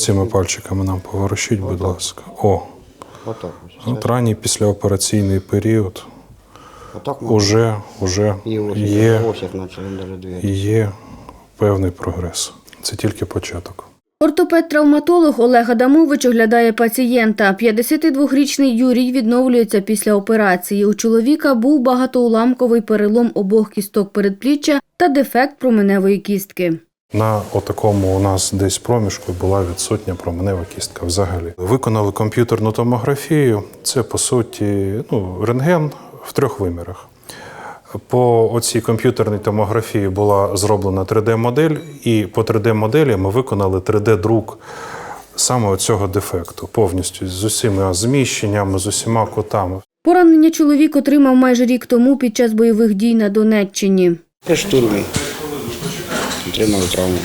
Цими пальчиками нам поворушіть, будь ласка. О, от ранній післяопераційний період Отак уже, уже є, є певний прогрес. Це тільки початок. Ортопед-травматолог Олег Адамович оглядає пацієнта. 52-річний Юрій відновлюється після операції. У чоловіка був багатоуламковий перелом обох кісток передпліччя та дефект променевої кістки. На отакому у нас десь проміжку була відсутня променева кістка взагалі. Виконали комп'ютерну томографію. Це по суті ну, рентген в трьох вимірах. По оцій комп'ютерній томографії була зроблена 3D-модель, і по 3D-моделі ми виконали 3D-друк саме цього дефекту повністю з усіма зміщеннями, з усіма кутами. Поранення чоловік отримав майже рік тому під час бойових дій на Донеччині. При штурмі отримали травму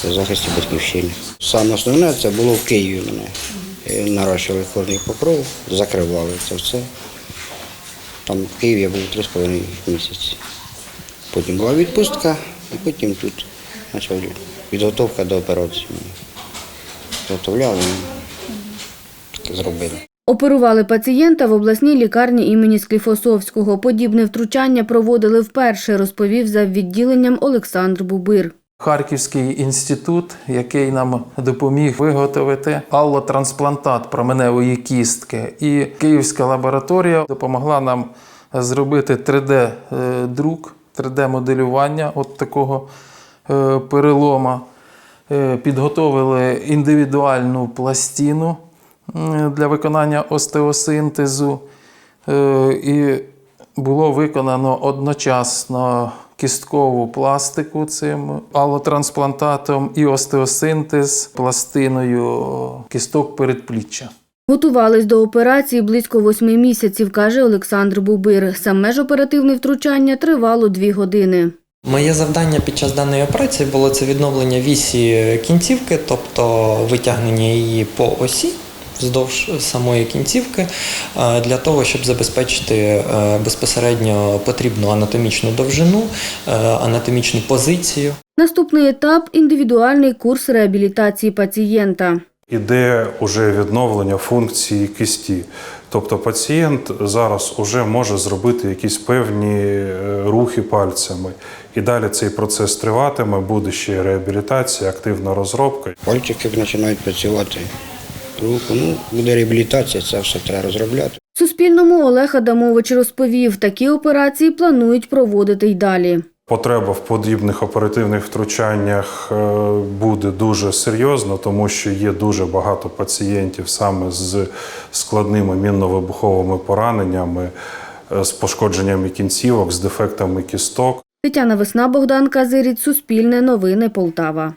при захисті батьківщини. Саме основне це було в Києві мене. Нарощували кожний покров, закривали це все. Там в Києві я був три з половиною місяці. Потім була відпустка, і потім тут почав підготовка до операції. Заготовляли, і зробили. Оперували пацієнта в обласній лікарні імені Скліфосовського. Подібне втручання проводили вперше, розповів за відділенням Олександр Бубир. Харківський інститут, який нам допоміг виготовити аллотрансплантат променевої кістки, і Київська лабораторія допомогла нам зробити 3D-друк, 3D-моделювання от такого е, перелома. Е, Підготовили індивідуальну пластину для виконання остеосинтезу. Е, І було виконано одночасно кісткову пластику цим алотрансплантатом і остеосинтез пластиною кісток передпліччя. Готувались до операції близько восьми місяців, каже Олександр Бубир. Саме ж оперативне втручання тривало дві години. Моє завдання під час даної операції було це відновлення вісі кінцівки, тобто витягнення її по осі вздовж самої кінцівки, е, для того, щоб забезпечити е, безпосередньо потрібну анатомічну довжину, е, анатомічну позицію. Наступний етап індивідуальний курс реабілітації пацієнта. Іде уже відновлення функції кисті. Тобто пацієнт зараз уже може зробити якісь певні рухи пальцями. І далі цей процес триватиме, буде ще реабілітація, активна розробка. Пальчики починають працювати. Руку, ну, буде реабілітація, це все треба розробляти. Суспільному Олег Адамович розповів, такі операції планують проводити й далі. Потреба в подібних оперативних втручаннях е, буде дуже серйозна, тому що є дуже багато пацієнтів саме з складними мінно-вибуховими пораненнями, е, з пошкодженнями кінцівок, з дефектами кісток. Тетяна Весна, Богдан Казиріць, Суспільне новини Полтава.